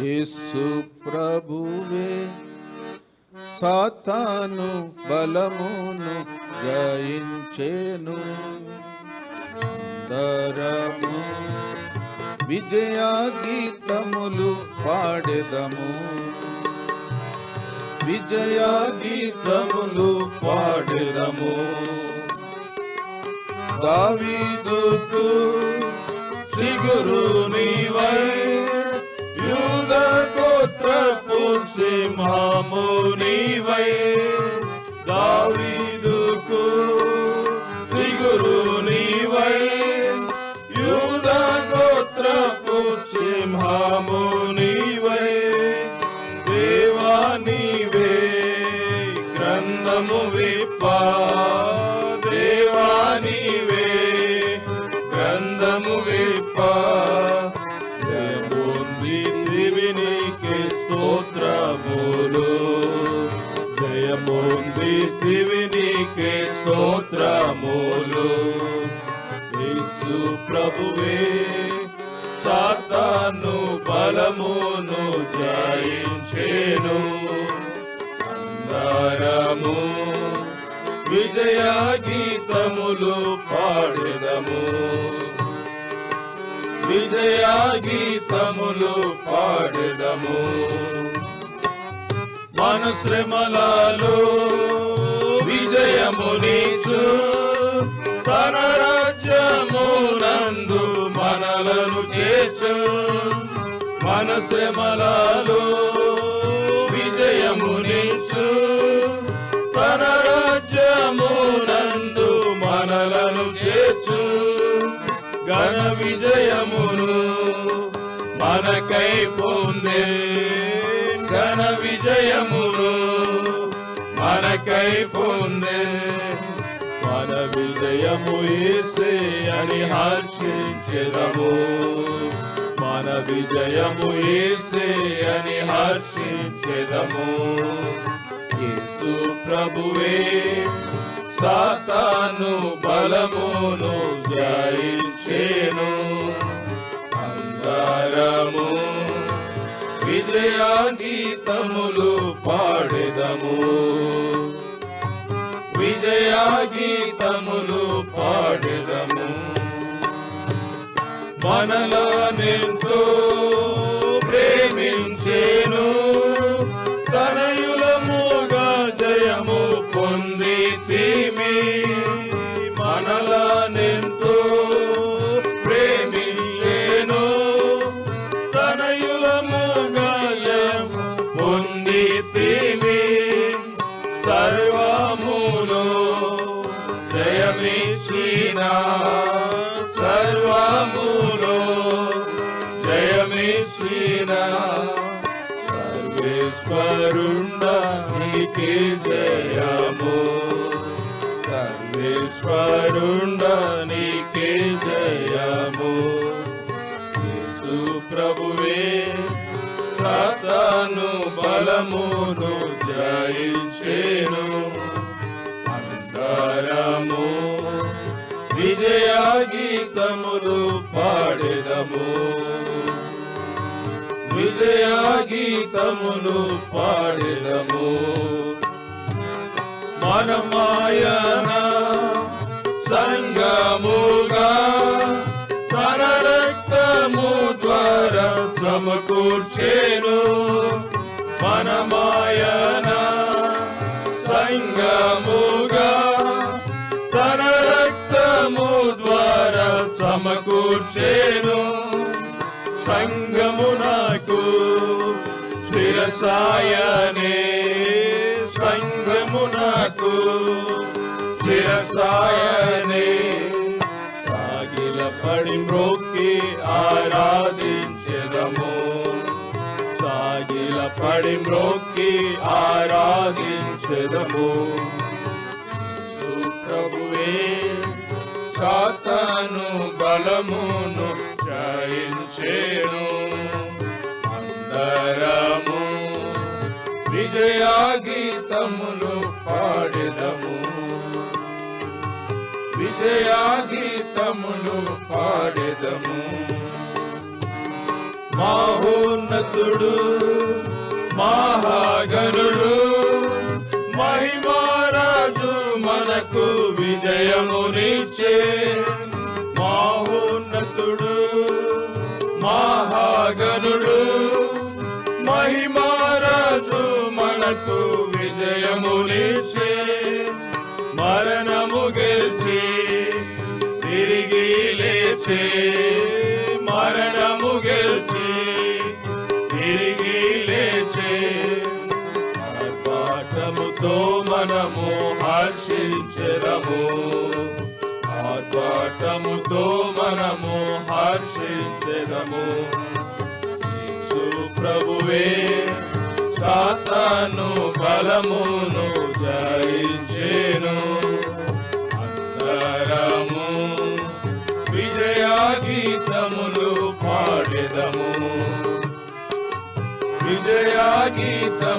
యేసు ప్రభువే సాతాను బలమును జయించేను. దరము విజయా గీతములు పాడెదము. విజయా గీతములు పాడెదము. దావీదుకు సిగురు నీవై. सिंहामुनिवै జయముంది దివినికి స్తోత్రములు. యేసు ప్రభువే సాతాను బలమును జయించేను. అందరము విజయ గీతములు పాడెదము. విజయ గీతములు పాడెదము. మన శ్రమలాలు విజయమునిచు తన రాజ్యమునందు మనలను చేర్చు. మన శ్రమలాలు విజయమునిచు తన రాజ్యమునందు మనలను చేర్చు. ఘన విజయమును మనకై పొందే ఘన మనకై పొందే. మన విజయము ఏసే అని హర్షించెదము. మన విజయము ఏసే అని హర్షించెదము. యేసు ప్రభువే సాతాను బలమును జయించేను. అందరము విజయ గీతములు పాడెదము. విజయ గీతములు పాడెదము. మనలో నింతో నీకే జయము. యేసు ప్రభువే సాతాను బలమును జయించేను. అందరము విజయ గీతములు పాడెదము. విజయ గీతములు పాడెదము సంగముగా తన రక్తము ద్వారా సమకూర్చేను. మనమాయన సంగముగా తన రక్తము ద్వారా సమకూర్చేను. సంగమునకు శిరసాయనే సంగమునకు శిరసాయనే. వాడి పడి ఆరాధించెదము. సాగిల పడి మ్రోక్కి ఆరాధించెదము. సుప్రభువే ప్రభువే సాతాను బలమును జయించేను అందరము విజయ గీతములు పాడెదము. విజయా గీతములు పాడెదము. మహోన్నతుడు మహాగరుడు మహిమారాజు మనకు విజయమునిచ్చే మహోన్నతుడు మహాగరుడు మహిమారాజు మనకు విజయమునిచ్చే. మర ఆర్భాటముతో మనము హర్షించరము ఆర్భాటముతో మనము హర్షించరము ప్రభువే సాతాను బలమును జయించేను అందరము విజయా గీతములు పాడెదము. విజయా గీతము